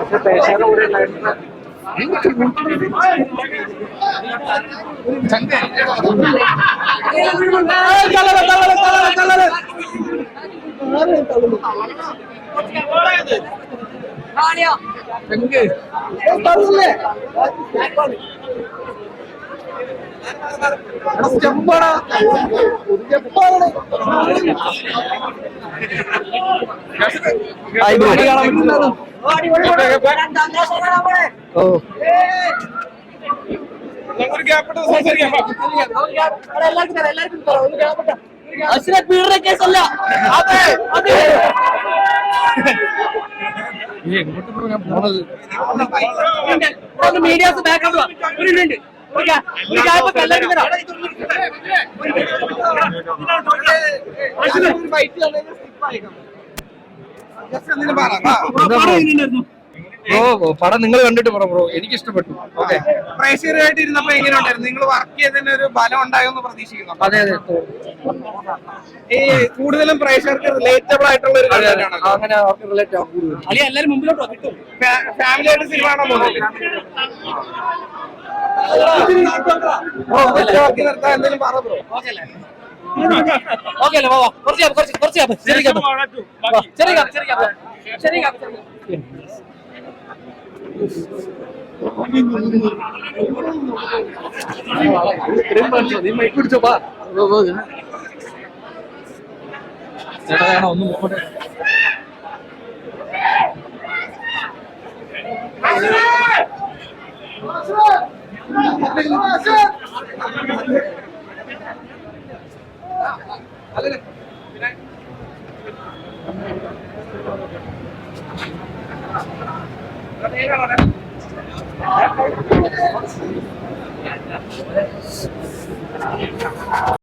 अच्छा पैसा उड़े लाइन में ഓ. അശ്വര പീഡന കേസല്ല. അതെ. അതെ. ഒന്ന് മീഡിയാസ് ബാക്കപ്പ് ഒരു മിനിറ്റ് ഒരു ഗ്യാ- ഒരു ഗ്യാപ്പ് കല്ലാടി തരാം ബ്രോ പടം നിങ്ങൾ കണ്ടിട്ട് പറ ബ്രോ. എനിക്ക് ഇഷ്ടപ്പെട്ടു ഓക്കെ പ്രേക്ഷകരായിട്ട് ഇരുന്നപ്പോ എങ്ങനെ ഉണ്ടായിരുന്നു? നിങ്ങൾ വർക്ക് ചെയ്തതിന് ഒരു ഫലം ഉണ്ടായെന്ന് പ്രതീക്ഷിക്കുന്നു. അതെ അതെ. ഈ കൂടുതലും പ്രേക്ഷകർക്ക് റിലേറ്റബിൾ ആയിട്ടുള്ള ഒരു. കണ്ടന്റാണ് അങ്ങനെ അവർക്ക് റിലേറ്റ് ആവും. കൂടുതൽ മുമ്പിലോട്ടോ കിട്ടും ഫാമിലി ആയിട്ട് സിനിമ ഒറ്റവാക്കി നിർത്താൻ എന്തെങ്കിലും പറ ബ്രോ. ഓക്കെ അല്ലേ? ഓക്കെ അല്ലേ വാ. കുറച്ച് ഗ്യാപ്പ്, കുറച്ച് കുറച്ച് ശരി ചെറിയ ശരി. ചെറിയ ನಿಮ್ಮ ಇಬ್ಬರು ಜೊಬಾ ഒന്ന് നോക്കട്ടെ അതെ Thank you.